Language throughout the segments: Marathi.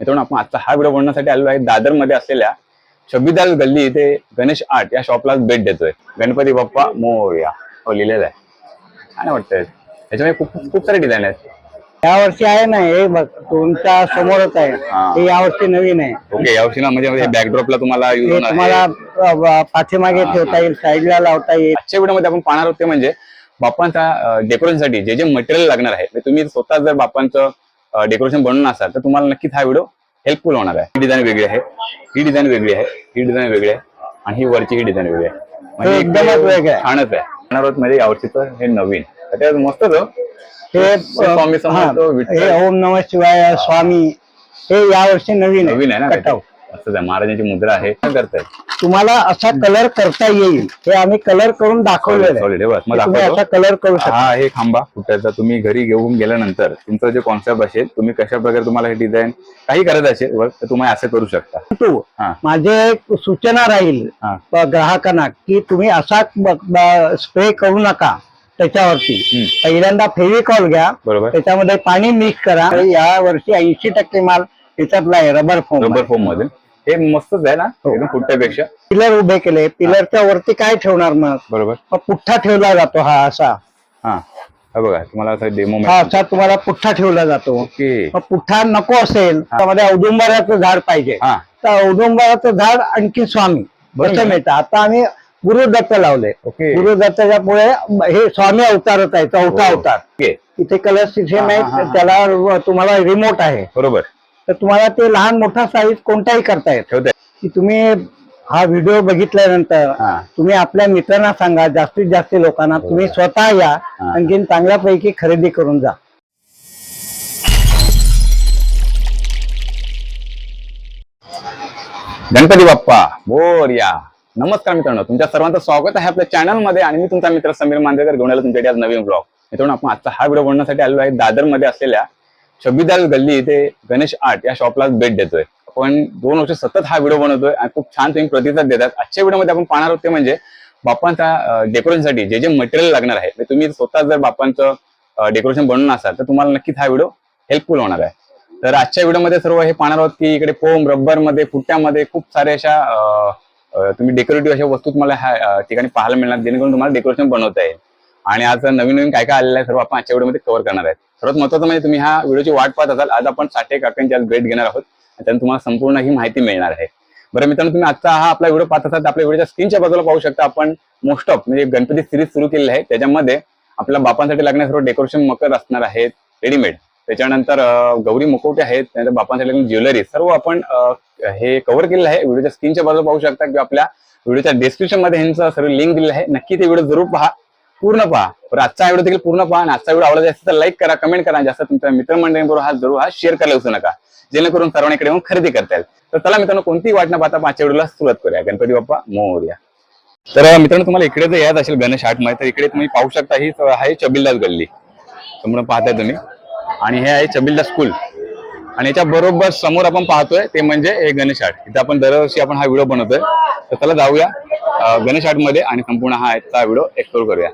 मित्रांनो आपण आजचा हा व्हिडिओ बनवण्यासाठी आलेलो आहे दादरमध्ये असलेल्या शबीदाल गल्ली इथे गणेश आर्ट या शॉपला भेट देतोय. गणपती बाप्पा मोरया. हो लिहिलेलं आहे. छान वाटतंय. त्याच्यामध्ये खूप खूप सारे डिझाईन आहेत. या वर्षी आहे ना हे बघ तुमच्या समोरच आहे. हा. हे या वर्षी नवीन आहे. ओके यावर्षी ना म्हणजे बॅकड्रॉपला तुम्हाला हे होणार तुम्हाला. अ, पाठीमागे ठेवता येईल साईडला लावता येईल. आजच्या व्हिडिओमध्ये आपण पाहणार आहोत ते म्हणजे बाप्पांचा डेकोरेशनसाठी जे जे मटेरियल लागणार आहे म्हणजे तुम्ही स्वतः जर बाप्पांचं डेकोरेशन बनवून असाल तर तुम्हाला नक्कीच हा व्हिडिओ हेल्पफुल होणार आहे. ही डिझाईन वेगळी आहे. ही डिझाईन वेगळी आहे. ही डिझाईन वेगळी आहे. आणि ही वरची ही डिझाईन वेगळी आहे. म्हणजे एकदमच वेगळं आहे. छानच आहे. आहोत म्हणजे यावर्षीचं हे नवीन. तर ते मस्तच हो. स्वामी हा. हे ओम नम शिवाय स्वामी. हे या वर्षी नवीन नवीन आहे ना कटाव असंच आहे महाराजांची मुद्रा आहे काय करताय? तुम्हाला असा कलर करता येईल. हे आम्ही कलर करून दाखवलेलं सॉलिड आहे बस मग तुम्ही दाखवतो. असा कलर करू शकता. हा हे खांबा फुटायचा तुम्ही घरी घेऊन गेल्यानंतर तुमचं जे कॉन्सेप्ट असेल तुम्ही कशा प्रकारे तुम्हाला हे डिझाईन काही करायचं असेल work, तर तुम्ही असं करू शकता. तू हा. माझे एक सूचना राहील हा. ब- ग्राहकांना की तुम्ही असा स्प्रे करू नका त्याच्यावरती. हम्म. पहिल्यांदा फेविकॉल घ्या. बरोबर. त्याच्यामध्ये पाणी मिक्स करा. या वर्षी ऐंशी टक्के माल त्याच्यातला आहे रबर फोम रबर फोममध्ये. हे मस्तच आहे ना? हो. एकदम फुटण्यापेक्षा पिलर उभे केले. पिलरच्या वरती काय ठेवणार मग? बरोबर. मग पुठ्ठा ठेवला जातो हा असा. हा. हा बघा तुम्हाला असं डेमो हा असा तुम्हाला पुठ्ठा ठेवला जातो. ओके. मग पुठ्ठा नको असेल त्यामध्ये औदुंबराचं झाड पाहिजे. हा. तर औदुंबराचं झाड आणखी स्वामी. बरोबर. कसं मिळतं. आता आम्ही गुरुदत्त लावले. ओके. गुरुदत्ताच्या पुढे हे स्वामी अवतारच आहे चौथा हो. अवतार. ओके. इथे कलर सिस्टम हा, हा, आहे हा. त्याला तुम्हाला रिमोट आहे. बरोबर. तर तुम्हाला ते लहान मोठा साईज कोणताही करता येत. की तुम्ही हा व्हिडिओ बघितल्यानंतर हा. तुम्ही आपल्या मित्रांना सांगा जास्तीत जास्त लोकांना तुम्ही स्वतः या हा. आणखीन चांगल्यापैकी खरेदी करून जा. गणपती बाप्पा मोरया नमस्कार मित्रांनो तुमच्या सर्वांचं स्वागत आहे आपल्या चॅनलमध्ये आणि मी तुमचा मित्र समीर मांदेकर घेऊन आलो तुमच्याकडे आज नवीन ब्लॉग मित्रांनो आपण आजचा हा व्हिडिओ बनवण्यासाठी आलेलो आहे दादरमध्ये असलेल्या शबीदाल गल्ली इथे गणेश आर्ट या शॉपला भेट देतोय. आपण दोन वर्ष सतत हा व्हिडिओ बनवतोय आणि खूप छान तुम्ही प्रतिसाद देतात. आजच्या व्हिडिओमध्ये आपण पाहणार आहोत ते म्हणजे बाप्पांचा डेकोरेशनसाठी जे जे मटेरियल लागणार आहे. म्हणजे तुम्ही स्वतः जर बाप्पांचं डेकोरेशन बनवून असाल तर तुम्हाला नक्कीच हा व्हिडिओ हेल्पफुल होणार आहे. तर आजच्या व्हिडिओमध्ये सर्व हे पाहणार आहोत की इकडे पोम रबरमध्ये फुट्ट्यामध्ये खूप सारे अशा तुम्ही डेकोरेटिव्ह अशा वस्तू तुम्हाला ह्या ठिकाणी पाहायला मिळणार जेणेकरून तुम्हाला डेकोरेशन बनवता येईल. आणि आज नवीन नवीन काय काय आलेलं आहे सर्व आपण आजच्या व्हिडिओमध्ये कव्हर करणार आहे सर्वात महत्त्वाचं म्हणजे तुम्ही ह्या व्हिडिओची वाट पाहत असाल आज आपण साठे काकांची आज भेट घेणार आहोत. आणि तुम्हाला संपूर्ण ही माहिती मिळणार आहे. बरं मित्रांनो तुम्ही आजचा हा आपला व्हिडिओ पाहत असाल तर आपल्या व्हिडिओच्या स्क्रीनच्या बाजूला पाहू शकता आपण मोस्ट ऑफ म्हणजे गणपती सिरीज सुरू केलेली आहे. त्याच्यामध्ये आपल्या बापांसाठी लागणारे सर्व डेकोरेशन मकर असणार आहेत रेडीमेड त्याच्यानंतर गौरी मुखवटे आहेत त्यानंतर बापांसाठी ज्वेलरी सर्व आपण हे कव्हर केलेलं आहे. व्हिडिओच्या स्क्रीनच्या बाजूला पाहू शकता किंवा आपल्या व्हिडिओच्या डिस्क्रिप्शनमध्ये ह्यांचं सर्व लिंक दिलेलं आहे. नक्की ते व्हिडिओ जरूर पहा. पूर्ण पहा. बरं आजचा व्हिडिओ देखील पूर्ण पहा आणि आजचा व्हिडिओ आवडला जास्त तर लाईक करा कमेंट करा जास्त तुमच्या मित्रमंडळींबरोबर हा जरूर हा शेअर करायला विसरू नका. जेणेकरून सर्वांकडे इकडे येऊन खरेदी करता येईल. तर चला मित्रांनो कोणतीही वाट न पाहता पाचच्या व्हिडिओला सुरुवात करूया. गणपती बाप्पा मोर्या. तर मित्रांनो तुम्हाला इकडे जर यायचं असेल गणेश आर्टमध्ये तर इकडे तुम्ही पाहू शकता ही आहे चबिलदास गल्ली. समोर पाहताय तुम्ही. आणि हे आहे चबिलदास स्कूल आणि याच्या बरोबर समोर आपण पाहतोय ते म्हणजे हे गणेश आर्ट इथे आपण दरवर्षी आपण हा व्हिडिओ बनवतोय. तर चला जाऊया गणेश आर्टमध्ये आणि संपूर्ण हा आजचा व्हिडिओ एक्सप्लोर करूया.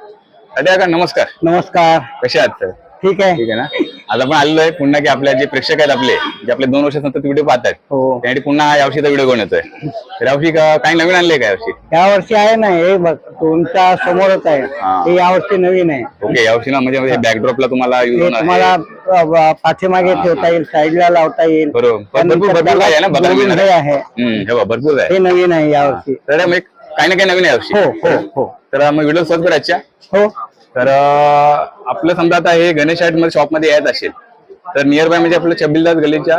नमस्कार. नमस्कार. कसे आहात सर? ठीक आहे. ठीक आहे ना? आज आपण आलेलो आहे पुन्हा की आपल्या जे प्रेक्षक आहेत आपले जे आपले दोन वर्ष सतत व्हिडिओ पाहतात हो. त्यासाठी पुन्हा यावर्षीचा व्हिडिओ घेऊन येतोय. तर यावर्षी का- काही नवीन आणले का यावर्षी या वर्षी आहे ना हे बघ तुमच्या समोरच आहे. हा. हे या वर्षी नवीन आहे. ओके यावर्षी ना म्हणजे बॅकड्रॉपला तुम्हाला यूज हे होणार तुम्हाला आहे अ, ब- पाठीमागे ठेवता येईल साईडला लावता येईल. बरोबर. पण त्यानंतर भरपूर आहे ना बघायला नवीन मिळणार हे आहे. हम्म, हे बघा भरपूर आहे. हे नवीन आहे या वर्षी. तर मग काही ना काही नवीन आहे यावर्षी हो हो हो. तर मग व्हिडिओ सर्च करायच्या हो. तर आपलं समजा आता हे गणेश आर्टमध्ये शॉपमध्ये यायचं असेल तर नियर बाय म्हणजे आपलं छबिलदास गल्लीच्या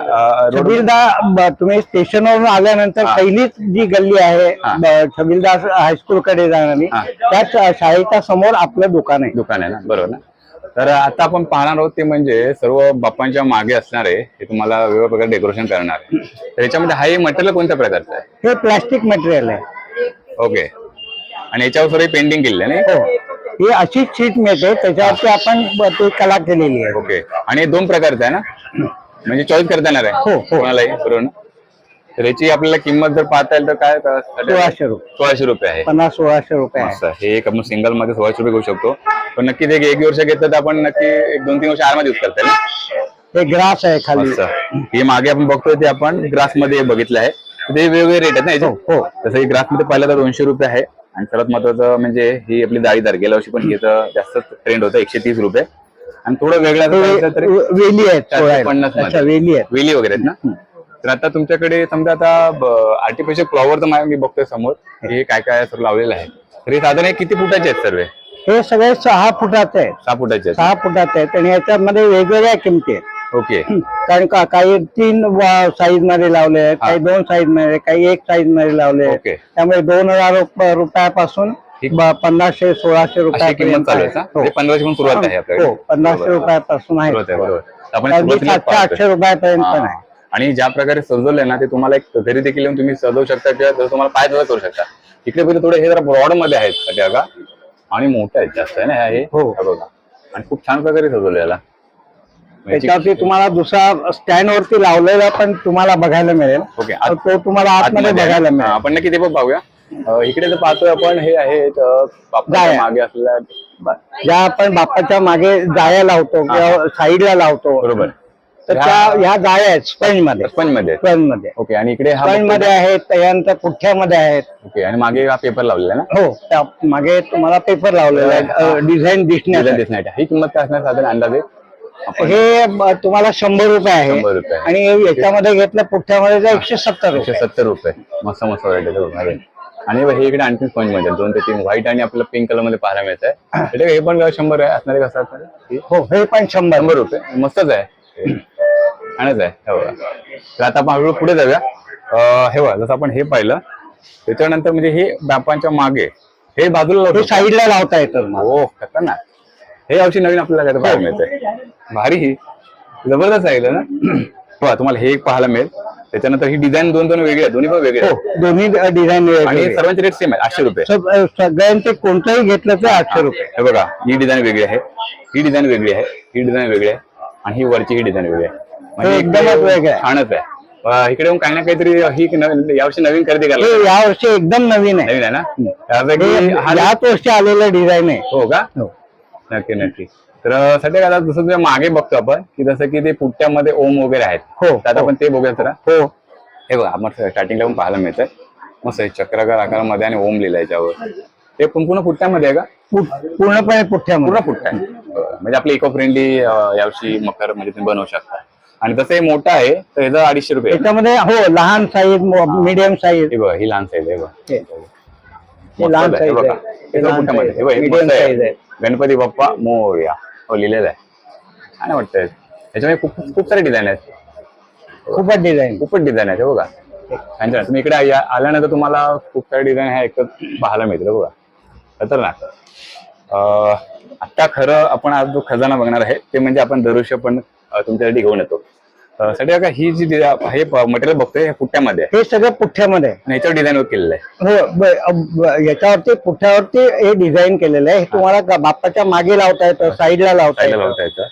ब- तुम्ही स्टेशनवरून आल्यानंतर. पहिलीच जी गल्ली आहे छबिलदास हायस्कूल कडे जाणारी. त्याच शाळेच्या समोर आपलं दुकान आहे. दुकान आहे ना? बरोबर ना? तर आता आपण पाहणार आहोत ते म्हणजे सर्व बाप्पांच्या मागे असणारे हे तुम्हाला वेगवेगळ्या प्रकारे डेकोरेशन करणार आहे. तर याच्यामध्ये हा हे मटेरियल कोणत्या प्रकारचं आहे? हे प्लास्टिक मटेरियल आहे. ओके आणि याच्यावर सर्व पेंटिंग केलेलं आहे नाही हो ही अशी शीट मिळते त्याच्यावरती आपण ती कला केलेली आहे. ओके. आणि हे दोन प्रकारचं आहे ना? म्हणजे चॉईस करता येणार आहे? हो, हो. कोणालाही बरोबर ना तर याची आपल्याला किंमत जर पाहता येईल तर काय सोळाशे रुपये. सोळाशे रुपये आहे. पन्नास सोळाशे रुपये आहे. मस्त. हे एक आपण सिंगलमध्ये सोळाशे रुपये घेऊ शकतो. पण नक्की ते एक वर्ष घेतलं तर आपण नक्की एक दोन तीन वर्ष आरामात यूज करता येईल ना? हे ग्रास आहे खाली. मस्त. हे मागे आपण बघतोय ते आपण ग्रासमध्ये बघितलं आहे. ते वेगवेगळे रेट आहेत ना याचे? हो, हो. तसं हे ग्रासमध्ये पाहिलं तर दोनशे रुपये आहे. आणि सर्वात महत्वाचं म्हणजे ही आपली जाळीदार गेल्या वर्षी पण हिचं जास्त ट्रेंड होतं एकशे तीस रुपये. आणि थोडं वेगळं जर पाहिलं तरी वेली आहेत. पन्नास वेली आहेत. वेली वगैरे आहेत ना? तर आता तुमच्याकडे समजा आता आर्टिफिशियल फ्लॉवर तर मा- बघतोय समोर हे काय काय सर्व लावलेलं आहे. तर हे साधारण हे किती फुटाचे आहेत सर्व? हे सगळे सहा फुटाचे आहेत. सहा फुटाचे आहेत. सहा फुटाचे आहेत आणि याच्यामध्ये वेगवेगळ्या किमती आहेत. ओके. कारण का काही तीन साईजमध्ये लावले आहेत काही दोन साईजमध्ये काही एक साईजमध्ये लावले. आहेत. त्यामुळे दोन हजार रुप- रुपयापासून पन्नासशे सोळाशे रुपयापर्यंत का? हो. हे पंधराशे सुरुवात आहे हो रुपयापासून आहे. सातशे. आठशे रुपयापर्यंत पण. आहे आणि ज्या प्रकारे सजवलंय ना ते तुम्हाला एक घरी देखील येऊन तुम्ही सजवू शकता किंवा तुम्हाला पाय करू शकता. इकडे पहिले थोडे हे जरा ब्रॉडमध्ये आहेत का आणि मोठे आहेत जास्त आहे ना हे. हो. बघा. आणि खूप छान प्रकारे सजवलं याला. त्याच्यावरती तुम्हाला दुसरा स्टँड वरती लावलेला पण तुम्हाला बघायला मिळेल. ओके तर तो तुम्हाला आतमध्ये बघायला आहे. मिळेल. आपण नक्की ते पण पाहूया. अं, इकडे जर पाहतोय आपण हे आहेत अं, बापराच्या जाळ्या. मागे असलेल्या ज्या आपण बाप्पाच्या मागे जाळ्या लावतो किंवा साईडला लावतो. बरोबर. तर त्या ह्या जाळ्या आहेत स्पंजमध्ये स्पंजमध्ये स्पंजमध्ये ओके आणि इकडे हा स्पंजमध्ये आहेत त्याच्यानंतर पुठ्ठ्यामध्ये आहेत. ओके आणि मागे हा पेपर लावलेला आहे ना? हो त्या मागे तुम्हाला पेपर लावलेला आहे. डिझाईन डिझाईन दिसण्यासाठी. दिसणार ही किंमत काय असणार साधारण अंदाजे? हे तुम्हाला शंभर रुपये आहे. शंभर रुपये. आणि याच्यामध्ये घेतलं पुठ्ठ्यामध्ये तर एकशे सत्तर एकशे रुपये सत्तर रुपये. मस्त मस्त व्हरायटी मध्ये आणि हे इकडे आणखी स्पंजमध्ये दोन ते तीन व्हाईट आणि आपल्याला पिंक कलरमध्ये पाहायला मिळत आहे हे पण शंभर आहे. असणारे कसं असणार? हे? हो हे पण शंभर. शंभर रुपये. मस्तच आहे. छानच आहे. हे बघा. तर आता आपण हळूहळू पुढे जाऊया. अं, हे बघा जसं आपण हे पाहिलं त्याच्यानंतर म्हणजे हे बापांच्या मागे हे बाजूला हे. साईडला लावता येतं तुम्हाला. हो खतरनाक. हे औषध नवीन आपल्याला काय पाहायला मिळतंय. भारी. ही जबरदस्त आहे ना? बघा तुम्हाला हे एक पाहायला मिळेल. त्याच्यानंतर ही डिझाईन दोन दोन वेगळे आहेत. दोन्ही पण वेगळे हो दोन्ही डिझाईन आणि सर्वांचे रेट सेम आहे आठशे रुपये. सगळ्यांचे कोणतंही घेतलं तर आठशे रुपये. हे बघा ही डिझाइन वेगळी आहे. ही डिझाइन वेगळी आहे. ही डिझाइन वेगळी आहे. आणि ही वरची ही डिझाइन वेगळी आहे. म्हणजे हे एकदमच वेगळं आहे. छानच आहे. इकडे येऊन काही ना काहीतरी ही यावर्षी नवीन खरेदी हे करायला यावर्षी एकदम नवीन आहे. नवीन आहे ना? वर्षी आलेलं डिझाईन आहे. हो का? हो. नक्की नक्की. तर सध्या आता जसं तुझ्या मागे बघतो आपण की जसं की ते पुट्ट्यामध्ये ओम वगैरे आहेत हो, तर आता हो. आपण ते बघूया जरा हो हे बघा आपण स्टार्टिंगला पण पाहायला मिळतंय मस्त चक्राकार आकारामध्ये आणि ओम लिहिलंय याच्यावर ते पूर्ण पुट्ट्यामध्ये आहे का पूर्णपणे पुठ्ठ्यामध्ये पूर्ण आहे बरं. म्हणजे आपलं इको फ्रेंडली यावर्षी मकर म्हणजे तुम्ही बनवू शकता आणि तसं हे मोठं आहे तर ह्याचं अडीचशे रुपये आहे. त्याच्यामध्ये हो लहान साईज मीडियम साईज हे बघा ही लहान साईज आहे बघा हे. मस्त लहान आहे, हे बघा. आहे. हे हे लहान पुट्ट्यामध्ये. size हे बघा, हे medium मस्त आहे. size आहे. गणपती बाप्पा मोरया हो लिहिलेलं आहे. छान वाटतंय. त्याच्यामध्ये खूप खूप सारे डिझाईन आहेत. खूपच डिझाईन खूपच डिझाईन आहेत हे बघा. छान छान तुम्ही इकडे या- आल्यानंतर तुम्हाला खूप सारे डिझाईन ह्या एकच पाहायला मिळतील हे बघा. खतरनाक. आता खरं आपण आज जो खजाना बघणार आहे ते म्हणजे आपण दरवर्षी पण तुमच्यासाठी घेऊन येतो. साठी का ही जी हे मटेरियल बघतोय हे पुट्ट्यामध्ये आहे. हे सगळं पुठ्ठ्यामध्ये आहे. आणि याच्यावर डिझाईन केलेलं आहे. हो ब- ब- याच्यावरती पुठ्यावरती हे डिझाईन केलेलं आहे. हे तुम्हाला ग- बाप्पाच्या मागे लावता येतं साईडला लावता साईडला येतं. लावता येतं.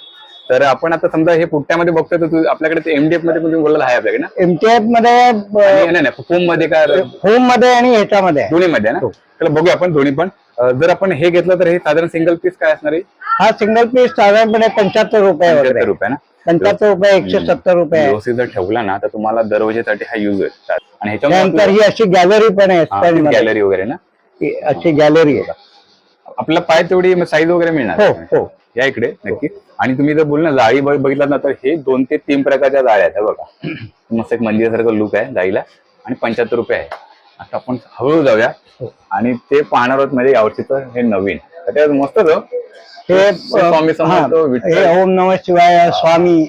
तर आपण आता समजा हे पुट्ट्यामध्ये बघतोय तर तू आपल्याकडे ते एमडीएफमध्ये तुम्ही बोललेलं आहे आपल्याकडे ना? एमटीएफमध्ये आणि नाही नाही फोममध्ये का? होममध्ये आणि ह्याच्यामध्ये आहे. दोन्ही मध्ये ना? त्याला बघूया आपण दोन्ही पण. अं, जर आपण हे घेतलं तर हे साधारण सिंगल पीस काय असणार आहे? हा सिंगल पीस साधारणपणे पंच्याहत्तर रुपये वगैरे रुपये ना? पंच्याहत्तर रुपये एकशे सत्तर रुपये आहे. व्यवस्थित जर ठेवला ना तर तुम्हाला दरवाजेसाठी हा युज आहे आणि त्यानंतर ह्याच्यामध्ये ही अशी गॅलरी पण आहे मध्ये. गॅलरी वगैरे ना? ही अशी गॅलरी आहे. आपल्याला पाय तेवढी साईज वगैरे मिळणार हो हो. या इकडे नक्की. आणि तुम्ही जर बोल ना जाळी बघ- बघितलात ना तर हे दोन ते तीन प्रकारच्या जाळ्या आहेत हे बघा. मस्त एक मंदिरासारखं लुक आहे जाळीला. आणि पंच्याहत्तर रुपये आहे. आता आपण हळूहळू जाऊया. आणि ते पाहणार आहोत म्हणजे यावर्षीचं हे नवीन. तर ते मस्तच हो. हे स्वामी समर्थ हा, विठ्ठल. हे ओम नम शिवाय स्वामी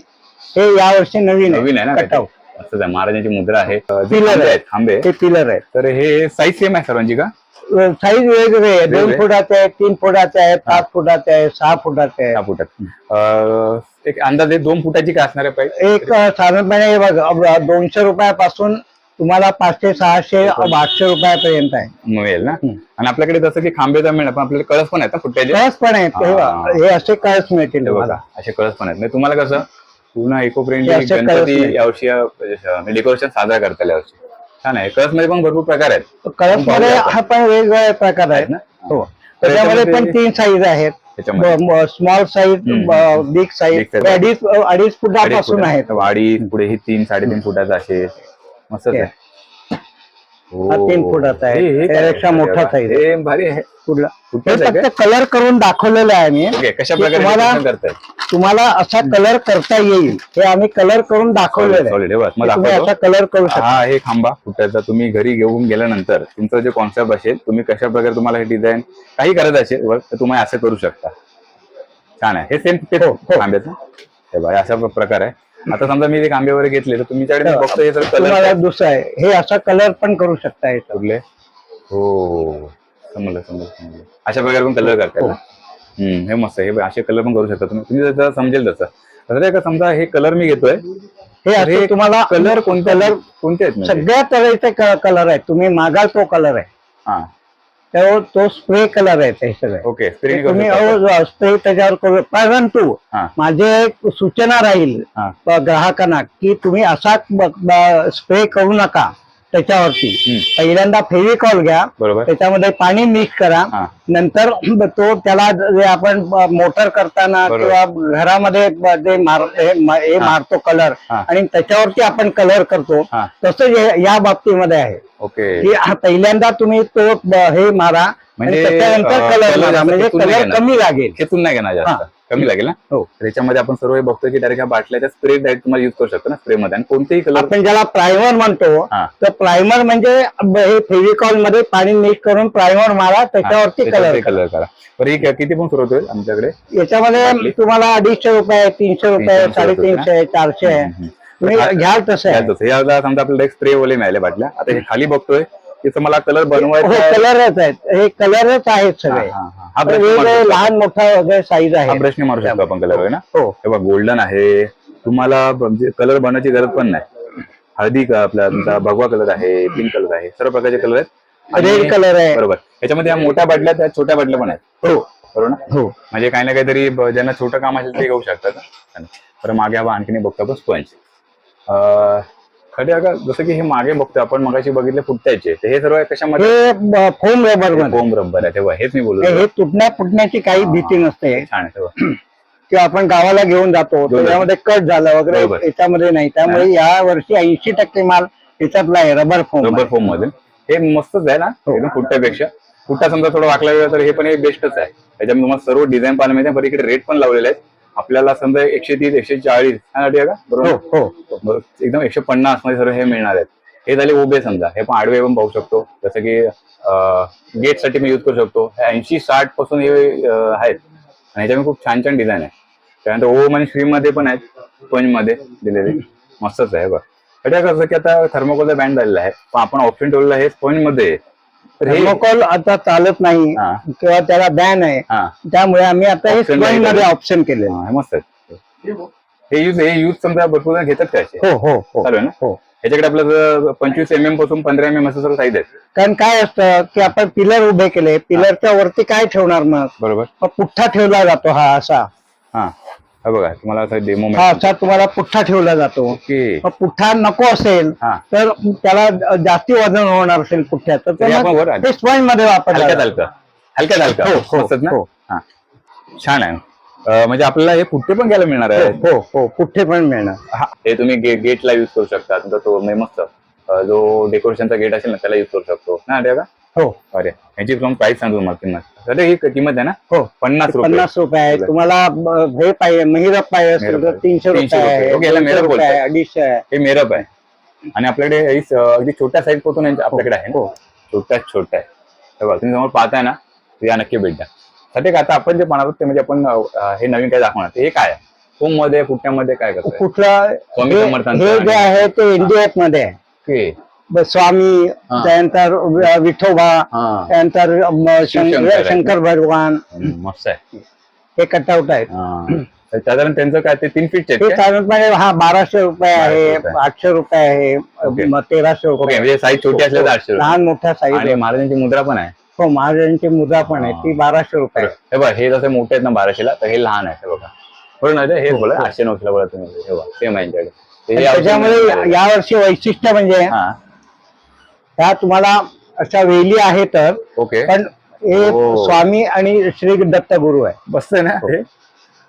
हे यावर्षी नवीन नवीन आहे ना कटाव. मस्तच आहे महाराजांची मुद्रा आहे. अं, जे Pillar खांबे आहे. आहेत खांबे. ते पिलर आहे. तर हे साईज सेम आहे सर्वांची का? साईज वेगवेगळे आहे दोन वेगळे? फुटाचे आहेत तीन फुटाचे आहेत पाच फुटाचे आहेत सहा फुटाचे सहा आहेत फुटात. अं, एक अंदाजे दोन फुटाची काय असणार आहे पाईप एक अ, साधारणपणे हे बघा दोनशे रुपयापासून तुम्हाला पाचशे सहाशे आठशे रुपयापर्यंत आहे. मिळेल ना? आणि आपल्याकडे जसं की खांबेचा मिळेल पण आपल्याकडे कळस पण आहेत ना फुट्याचे कळस पण आहेत. हे असे कळस मिळतील तुम्हाला. असे कळस पण आहेत. म्हणजे तुम्हाला कसं पूर्ण इको फ्रेंडली गणपती. यावर्षी डेकोरेशन साजरा करता यावर्षी छान आहे. कळसमध्ये पण भरपूर प्रकार आहेत. कळसमध्ये हा पण वेगवेगळे प्रकार आहेत. ना? हो. त्याच्यामध्ये पण तीन साईज आहेत. Small size. Big size. अडीच अडीच फुटापासून आहेत. वाडी पुढे ही तीन साडेतीन फुटाचा असे मस्तच आहे. हा तीन फुटाचा आहे. हे- हे काय त्यापेक्षा? मोठा. हे भारी आहे. कुठला? हे फक्त कलर करून दाखवलेलं आहे मी. ओके कशा की प्रकारे तुम्हाला- decoration करताय? तुम्हाला असा कलर करता येईल. हे आम्ही कलर करून दाखवलेलं मग की तुम्ही दाखवतो. असा कलर करू शकता. हा हे खांबा फुटाचा तुम्ही घरी घेऊन गेल्यानंतर तुमचं जे कॉन्सेप्ट असेल तुम्ही कशा प्रकारे तुम्हाला हे डिझाईन काही करत असेल वर्क तर तुम्ही असं करू शकता. छान आहे. हे सेम ते हो, खांब्याचं. हे बघा असा प्रकार आहे. आता समजा मी ते खांबे वगैरे घेतले तर तुमच्याकडे हो. हे कलर दुसरं आहे. हे असा कलर पण करू शकता कुठले? हो समजलं समजलं समजलं. अशा प्रकारे पण कलर करता हो. हे मस्त आहे. हे असे कलर पण करू शकता तुम्ही. तुम्ही जसं समजेल तसं. नाही का समजा हे कलर मी घेतोय हे तुम्हाला कलर कोणते कलर कोणते आहेत म्हणजे? सगळ्या तऱ्हेचे कलर आहेत. तुम्ही मागाल तो कलर आहे. हा. तो तो स्प्रे कलर आहे ते सगळे. ओके स्प्रे तुम्ही स्प्रे त्याच्यावर करू. परंतु हा. माझे एक सूचना राहील हा. ग्राहकांना की तुम्ही असा स्प्रे करू नका. त्याच्यावरती. पहिल्यांदा फेविकॉल घ्या. त्याच्यामध्ये पाणी मिक्स करा. नंतर तो त्याला जे आपण मोटर करताना. किंवा घरामध्ये जे मार हे मारतो कलर. आणि त्याच्यावरती आपण कलर करतो. तसं या बाबतीमध्ये आहे. ओके. की पहिल्यांदा तुम्ही तो हे मारा म्हणजे, त्याच्यानंतर कलर मारा. म्हणजे कलर. कमी लागेल. नाही घेणार. कमी लागेल ना? हो तर याच्यामध्ये आपण सर्व हे बघतो की डायरेक्ट ह्या बाटल्याच्या स्प्रे डायरेक्ट तुम्हाला युज करू शकतो ना स्प्रे मध्ये. आणि कोणतेही कलर आपण ज्याला प्रायमर म्हणतो हा. तर प्रायमर म्हणजे हे फेविकॉलमध्ये पाणी मिक्स करून प्रायमर मारा त्याच्यावरती कलर कलर करा. बरं ही किती पण सुरू होईल आमच्याकडे? याच्यामध्ये तुम्हाला अडीचशे रुपये तीनशे रुपये तीनशे रुपये साडेतीनशे आहे, चारशे हा- घ्याल तसं. आहे यात हे आता समजा आपल्याला एक स्प्रे वाले मिळाले बाटल्या. आता हे खाली बघतोय. तिथं मला कलर बनवायचा हो आहे. कलर आहेत. हे कलरच आहेत सगळे. हा, हा. हा मारू वेगवेगळे शकतो. लहान मोठा वगैरे साईज हा आहे ब्रशने मारू शकतो आपण कलर ना? हो. हे बघा गोल्डन आहे. तुम्हाला म्हणजे कलर बनवायची गरज पण नाही. हळदी का आपला तुमचा भगवा कलर आहे पिंक कलर आहे. सर्व प्रकारचे कलर आहेत. आणि- रेड कलर आहे. बरोबर. याच्यामध्ये या मोठ्या बाटल्या त्या छोट्या बाटल्या पण आहेत. हो. बरोबर ना? हो. म्हणजे काही ना काहीतरी ब- ज्यांना छोटं काम असेल ते घेऊ शकतात. तर मागे आपण आणखीन बघतो आपण स्पंज खरे अगं जसं की हे मागे बघतो आपण मगाशी बघितले फुटत्याचे. तर हे सर्व कशामध्ये? हे फोम रबरमध्ये. फोम रब्बर आहे तेव्हा हेच मी बोलतो हे तुटण्या फुटण्याची काही भीती नसते. छान आहे तेव्हा. किंवा आपण गावाला घेऊन जातो घेऊन त्याच्यामध्ये कट झालं वगैरे बरोबर. याच्यामध्ये नाही. त्यामुळे या वर्षी ऐंशी टक्के माल याच्यातला आहे रबर फोम रबर फोममध्ये. हे मस्तच आहे ना हो. एकदम फुटत्यापेक्षा फुटा समजा थोडं वाकला गेला तर हे पण एक बेस्टच आहे. त्याच्यामध्ये तुम्हाला सर्व डिझाईन पाहायला मिळते बरं इकडे रेट पण लावलेले आहेत. आपल्याला समजा एकशे तीस एकशे चाळीस हा आहे का? हो बरोबर हो एकदम एकशे पन्नासमध्ये सर्व हे मिळणार आहेत. हे झाले उभे समजा. हे पण आडवे पण पाहू शकतो. जसं की गेटसाठी मी युज करू शकतो. ऐंशी साठपासून हे आहेत. आणि ह्याच्यामध्ये खूप छान छान डिझाईन आहे. त्यानंतर ओम आणि श्री मध्ये पण आहेत. स्पंजमध्ये दिलेले. मस्तच आहे बघ. कसं की आता थर्मोकोलचा बँड झालेला आहे. पण आपण ऑप्शन ठेवलेलं आहे स्पंजमध्ये. आहे. थर्मोकॉल आता चालत नाही हा. किंवा त्याला बॅन आहे. हा. त्यामुळे आम्ही आता हे Option स्पंज नाही. मध्ये. ऑप्शन केले. हा, हे मस्त आहे हे यूज हे यूज समजा भरपूर जण घेतात असे? हो हो हो. चालू आहे ना? हो. ह्याच्याकडे आपलं पंचवीस एम एमपासून पंधरा एम एम असं साईज आहेत. कारण काय असतं की आपण पिलर उभे केले. पिलरच्या वरती काय ठेवणार मग? बरोबर. मग पुठ्ठा ठेवला जातो हा असा. हा. हा बघा तुम्हाला असं डेमो हा असा तुम्हाला पुठ्ठा ठेवला जातो. ओके. मग पुठ्ठा नको असेल हा. तर त्याला जास्ती वजन होणार असेल पुठ्ठ्याचं तरी आपण वर तर आलो. ते स्पंजमध्ये वापरलं हलक्यात जातं. हलकं. हलक्यात हलकं. हो, हो, ना? हो. हा. छान आहे. अं, म्हणजे आपल्याला हे पुट्टे पण घ्यायला मिळणार आहे. हो हो हो पुठ्ठे पण मिळणार. हा, हे तुम्ही गे, गेटला युज करू शकता. तुमचा तो म्हणजे मस्त. अं, जो डेकोरेशनचा गेट असेल ना त्याला युज करू शकतो. ना का? हो. अरे ह्याची पण प्राइस सांगतो तुम्हाला किंमत. अरे ही किंमत आहे ना? हो. पन्नास रुपये. पन्नास रुपये आहे. तुम्हाला हे पाहिजे महिरप पाहिजे असेल तर. तीनशे तीनशे रुपये रुपये. आहे ओके, याला दोनशे मेहरप रुपये आहे. अडीचशे आहे. हे मेरप आहे. आणि आपल्याकडे ही स- अगदी छोट्या साईजपासून यांच्या आपल्याकडे आहे हो. ना छोट्यात छोट्या आहे हे बघा तुम्ही समोर पाहताय ना? तर या नक्की भेट द्या. सध्या आता आपण जे आहोत ते म्हणजे आपण अं, हे नवीन काय दाखवणार. ते हे काय आहे? होममध्ये पुट्ट्यामध्ये काय करतोय? कुठला स्वामी हे समर्थांचं हे जे आणि- आहे ते एनडीएफमध्ये आहे. ओके. स्वामी हा. त्यानंतर वि- विठोबा हा त्यानंतर म, शिवशंकर. शंकर भगवान मस्त आहे हे कटआउट आहेत हा. तर साधारण त्यांचं काय ते तीन फीटचे हे काय? साधारणपणे हा बाराशे रुपये आहे बाराशे रुपये. आठशे रुपये आहे ओके. म, तेराशे ओके रुपये म्हणजे साईज छोटी असल्या तर आठशे रुपये. लहान मोठ्या आणि साईज महाराजांची मुद्रा पण आहे हो महाराजांची मुद्रा पण आहे ती बाराशे रुपये आहे. हे बघा हे जसे मोठे आहेत ना बाराशेला तर हे लहान आहे हे बघा बरोबर ना हे बोला आठशे नऊशेला बोला तुम्ही हे बघा सेम आहे यांच्याकडे ते आणि हे त्याच्यामध्ये यावर्षी वैशिष्ट्य म्हणजे हा ह्या तुम्हाला अशा वेली आहे तर ओके. पण हे हो. स्वामी आणि श्री दत्त गुरु आहे. आहे ना हे?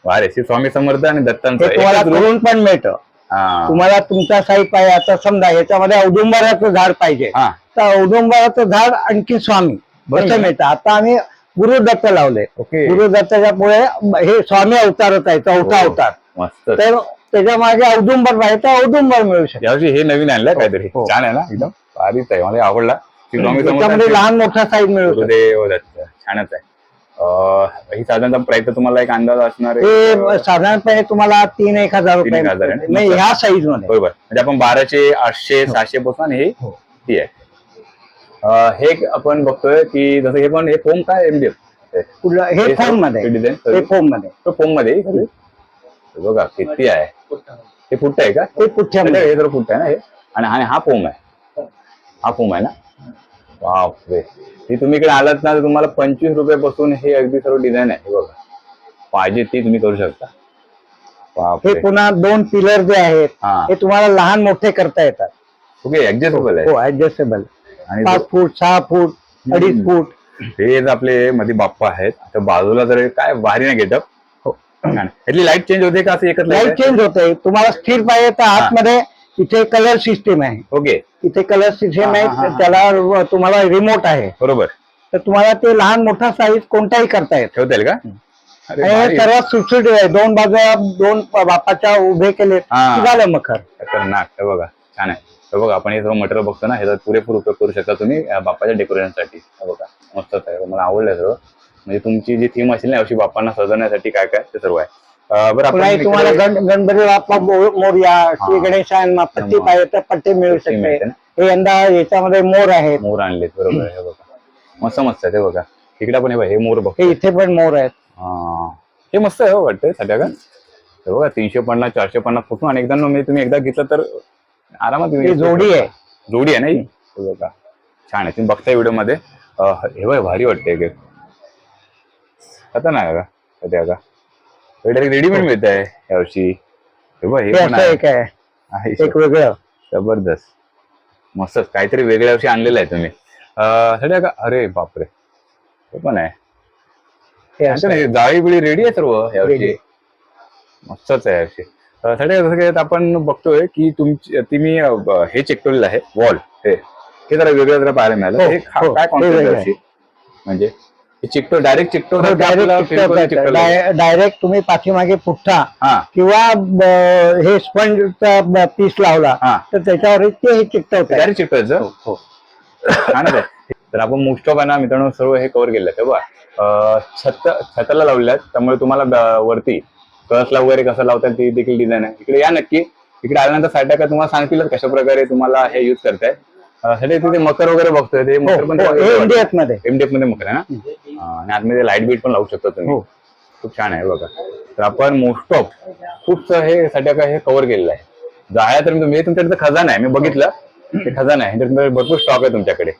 वा रे श्री स्वामी समर्थ आणि दत्तांचं हे तुम्हाला एकच रूप. करून पण मिळतं. हा. तुम्हाला तुमचा साई पाहिजे आता समजा याच्यामध्ये औदुंबराचं झाड पाहिजे. हा. तर औदुंबराचं झाड आणखी स्वामी. बरोबर. असं मिळतं. आता आम्ही गुरुदत्त लावले. ओके. गुरुदत्ताच्या पुढे हे स्वामी अवतारच आहे चौथा हो. अवतार. मस्त. तर त्याच्यामागे औदुंबर पाहिजे तर औदुंबर मिळू शकतो. यावर्षी हे नवीन आणलंय काहीतरी. हो. छान आहे ना एकदम? भारीच आहे. मला आवडला. लहान मोठा साईज मिळू शकतो. गुरुदेव दत्त छानच आहे. अं, ही साधारणतः प्राइस तुम्हाला एक अंदाज असणार आहे. हे साधारणपणे तुम्हाला तीन एक हजार तीन एक हजार आहे. रुपये नाही ह्या साईजमध्ये. बरोबर. म्हणजे आपण बाराशे आठशे सहाशे पासून हे हो. ती आहे. अं, हे आपण बघतोय की जसं हे पण हे फोम काय एमडीएफ कुठलं? हे फोममध्ये. डिझाईन हे फोममध्ये. फोममध्ये आहे? हे बघा किती आहे? हे फुट आहे का? हे पुठ्ठ्यामध्ये. हे जर फुट आहे ना हे. आणि हा हा फोम आहे. हा आहे ना? बापरे. ती तुम्ही इकडे आलात ना तर तुम्हाला पंचवीस रुपयापासून हे अगदी सर्व डिझाईन आहे हे बघा. पाहिजे ती तुम्ही करू शकता. हे बापरे पुन्हा दोन पिलर जे आहेत हा. हे तुम्हाला लहान मोठे करता येतात. ओके ऍडजस्टेबल आहे. हो ऍडजस्टेबल आणि पाच फूट सहा फूट अडीच फूट. हे जे आपले मध्ये बाप्पा आहेत आता बाजूला जर काय भारी ना गेटअप हो. यातली लाइट चेंज होते का असं एकच लाइट लाइट चेंज होते तुम्हाला स्थिर पाहिजे तर आतमध्ये इथे कलर सिस्टीम आहे. ओके. इथे कलर सिस्टीम आहे. त्याला तुम्हाला रिमोट आहे. बरोबर. तर तुम्हाला ते लहान मोठा साईज कोणताही करता येतो. ठेवता येईल का. हे सर्वात सुटसुटीत आहे. दोन बाजूला दोन बापाच्या उभे केले झालं मखर? खतरनाक. बघा छान आहे. हे बघा आपण हे सर्व मटेरियल बघतो ना ह्याचा पुरेपूर उपयोग करू शकता तुम्ही अं, बाप्पाच्या डेकोरेशनसाठी हे बघा मस्तच आहे. मला आवडलं सर्व. म्हणजे तुमची जी थीम असेल ना अशी बाप्पांना सजवण्यासाठी काय काय ते सर्व आहे. बरं तुम्हाला गणपती बाप्पा मोरया श्री गणेशांना पट्टी. पाहिजे तर पट्टी मिळू शकते? हे यंदा याच्यामध्ये मोर आहेत. मोर आणलेत बरोबर आहे बघा. मस्त मस्त आहे ते बघा. इकडे आपण हे बघा, हे मोर बघतो हे इथे पण मोर आहेत. हा. हे मस्त आहे हो वाटतंय सध्या का हे बघा तीनशे पन्नास चारशे पन्नासपासून आणि एकदा म्हणजे तुम्ही एकदा घेतलं तर आरामात ही जोडी. आहे. जोडी आहे ना ही? हे बघा. छान आहे तुम्ही बघताय व्हिडिओमध्ये अं, हे बघा भारी वाटतंय की आता नाही का सध्या का रेडीमेड मिळत आहे यावर्षी. हे बघ हे हे पण आहे. एक आहे. एक वेगळं. जबरदस्त. मस्तच. काहीतरी वेगळ्या वर्षी आणलेलं आहे तुम्ही. अं, सध्या का अरे बापरे. हे पण आहे. हे असं नाही जाळी बिळी रेडी आहे सर्व यावर्षी. Ready. मस्तच आहे यावर्षी. अं, सध्या कसं काय आपण बघतोय की तुमची तुम्ही अं, ब- हे चेक केलेलं आहे. वॉल हे. हे जरा वेगळं जरा पाहायला मिळालं. हो, हे खा- हो, काय हे कॉन्सेप्ट वेगळं यावर्षी? म्हणजे? हे चिकटो डायरेक्ट चिकटो हो, डायरेक्ट डायरेक्ट तुम्ही पाठीमागे पुठ्ठा हा. किंवा हे स्पंजचा पीस लावला तर त्याच्यावर ते हे चिकटवत डायरेक्ट चिकटवायचं हो तर आपण मोस्ट ऑफ आहे ना मित्रांनो सर्व हे कव्हर केलं आहे. बघा छत छताला लावलेलं आहे त्यामुळे तुम्हाला वरती कळसला वगैरे कसं लावतात ती देखील डिझाईन आहे. इकडे या नक्की. इकडे आल्यानंतर साईड तुम्हाला सांगतीलच कशा प्रकारे तुम्हाला हे युज करताय साठी तिथे मकर वगैरे बघतोय ते मकर पण हो, हे मध्ये. एमडीएफमध्ये मकर आहे ना? आणि आतमध्ये लाइट बीट पण लावू शकता तुम्ही. हो. खूप छान आहे बघा. तर आपण मोस्ट ऑफ खूप हे सध्या काय हे कव्हर केलेलं आहे. जाळ्या तर मी तुम्ही तुमच्याकडे खजाना आहे. मी बघितलं. ते खजाना आहे. भरपूर स्टॉक आहे तुमच्याकडे.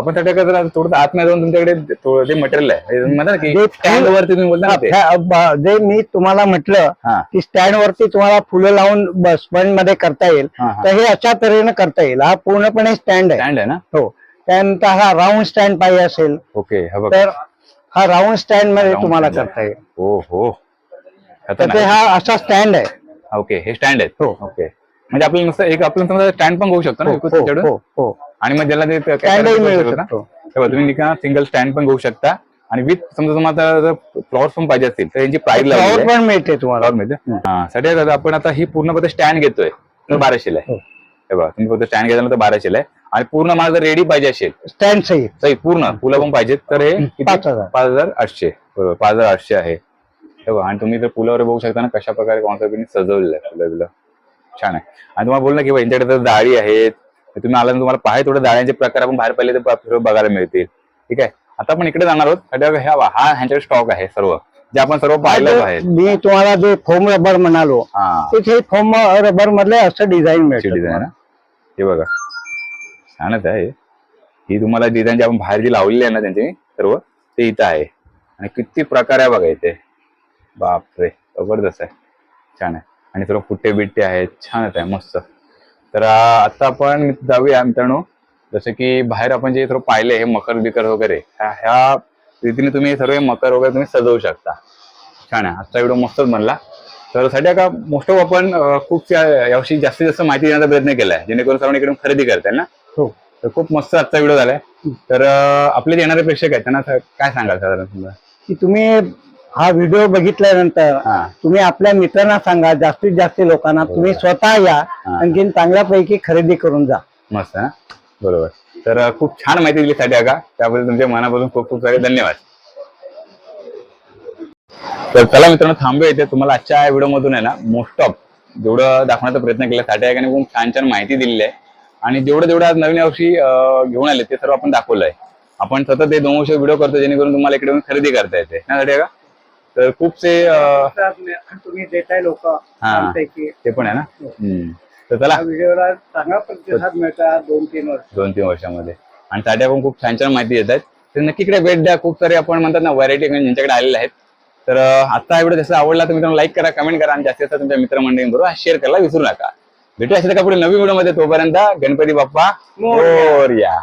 आपण सध्या काय जरा थोडं आतमध्ये जाऊन तुमच्याकडे थोडं ते मटेरियल आहे हे म्हणतात ना की जे स्टँड वरती तुम्ही बोलता ना ते. ह्या- ब- जे मी तुम्हाला म्हटलं हा. की स्टँड वरती तुम्हाला फुलं लावून स्पंजमध्ये करता येईल हा, हा. तर हे अशा तऱ्हेने करता येईल. हा पूर्णपणे स्टँड आहे. स्टँड आहे ना? हो. त्यानंतर हा राऊंड स्टँड पाहिजे असेल ओके हा बघा. तर हा राऊंड स्टँडमध्ये Round तुम्हाला stand आहे. करता येईल. हो हो तर. ते हा असा स्टँड आहे. ओके हे स्टँड आहेत. हो. ओके. म्हणजे आपल्याला नुसतं एक आपण समजा स्टँड पण घेऊ शकतो ना हो, विकत हो? हो, हो. आणि मग ज्याला ते Stand ही मिळू शकतो. तेव्हा तुम्ही सिंगल स्टँड पण घेऊ शकता. आणि विथ समजा तुम्हाला जर फ्लॉवर्स पण पाहिजे असतील तर यांची प्राइस फ्लॉवर लागेल पण मिळते तुम्हाला. हा साठी दादा आपण आता ही पूर्णपणे स्टँड घेतोय. तर बाराशेला आहे. हो. हे बघा तुम्ही फक्त स्टँड घेतला तर बाराशेला आहे. आणि पूर्ण मला जर रेडी पाहिजे असेल स्टँड सहित सही पूर्ण फुलं पण पाहिजेत तर हे किती? पाच हजार. पाच हजार आठशे. बरोबर पाच हजार आठशे आहे. हे बघा आणि तुम्ही जर फुलावर बघू शकता ना कशा प्रकारे कॉन्सेप्टने सजवलेलं आहे फुलं बिलं छान आहे. आणि तुम्हाला बोल ना की यांच्याकडे तर जाळी आहेत तुम्ही आला तुम्हाला पाहिजे थोडं जाळ्यांचे प्रकार आपण बाहेर पाहिले तर बघायला मिळतील. ठीक आहे? आता आपण इकडे जाणार आहोत. ह्या हा ह्यांच्याकडे स्टॉक आहे सर्व. जे आपण सर्व पाहिलं आहे. मी तुम्हाला जे फोम रबर म्हणालो हा. तिथे फोम रबर मधले असं डिझाईन डिझाईन मिळतं ना हे बघा. छानच आहे. ही तुम्हाला डिझाईन जी आपण बाहेर जी लावलेली आहे ना त्यांची सर्व ते इथं आहे. आणि किती प्रकार आहे बघा इथे. बापरे जबरदस्त आहे. छान आहे. आणि सर्व फुट्टे बिट्टे आहेत? छानच आहे मस्त. तर आता आपण जाऊया मित्रांनो. जसं की बाहेर आपण जे सर्व पाहिले हे मकर बिकर वगैरे ह्या ह्या रीतीने तुम्ही सर्व मकर वगैरे तुम्ही सजवू शकता. छान आहे. आजचा व्हिडिओ मस्तच बनला. तर साठी का मोस्ट ऑफ आपण खूप यावर्षी जास्तीत जास्त माहिती देण्याचा प्रयत्न केलाय जेणेकरून सर्वांनी इकडून खरेदी करताय ना? हो. तर खूप मस्त आजचा व्हिडिओ झालाय. तर आपले येणारे प्रेक्षक आहेत त्यांना काय सांगाल साधारण समजा की तुम्ही हा व्हिडिओ बघितल्यानंतर हा. तुम्ही आपल्या मित्रांना सांगा जास्तीत जास्त लोकांना. तुम्ही स्वतः या आणखी चांगल्यापैकी खरेदी करून जा. मस्त ना बरोबर. तर अं, खूप छान माहिती दिली साठी का त्याबद्दल तुमच्या मनापासून खूप खूप सारे धन्यवाद. तर चला मित्रांनो थांबूया इथे. तुम्हाला आजच्या व्हिडिओ मधून आहे ना मोस्ट ऑफ जेवढं दाखवण्याचा प्रयत्न केला साठी आहे खूप छान छान माहिती दिलेली आहे. आणि जेवढं जेवढं आज नवीन अं, घेऊन आले ते सर्व आपण दाखवलंय. आपण सतत हे दोन वर्ष व्हिडिओ करतो जेणेकरून तुम्हाला इकडे येऊन खरेदी करता येते. ना साठी का तर खूपसे अं, तुम्ही देताय लोक हा. ते पण आहे ना? हम्म. तर चला. व्हिडिओला चांगला प्रतिसाद दोन तीन वर्ष. दोन तीन वर्षामध्ये. आणि साठ्या पण खूप छान छान माहिती आहेत तर नक्की इकडे भेट द्या. खूप सारे आपण म्हणतात ना व्हरायटी ज्यांच्याकडे आलेले आहेत. तर अं, आजचा हा व्हिडिओ जसा आवडला तर मित्रांनो लाईक करा कमेंट करा आणि जास्तीत जास्त तुमच्या मित्रमंडळींबरोबर शेअर करायला विसरू नका. भेटूया अशा एका पुढे नवीन व्हिडिओमध्ये तोपर्यंत गणपती बाप्पा मोरया. मोरया.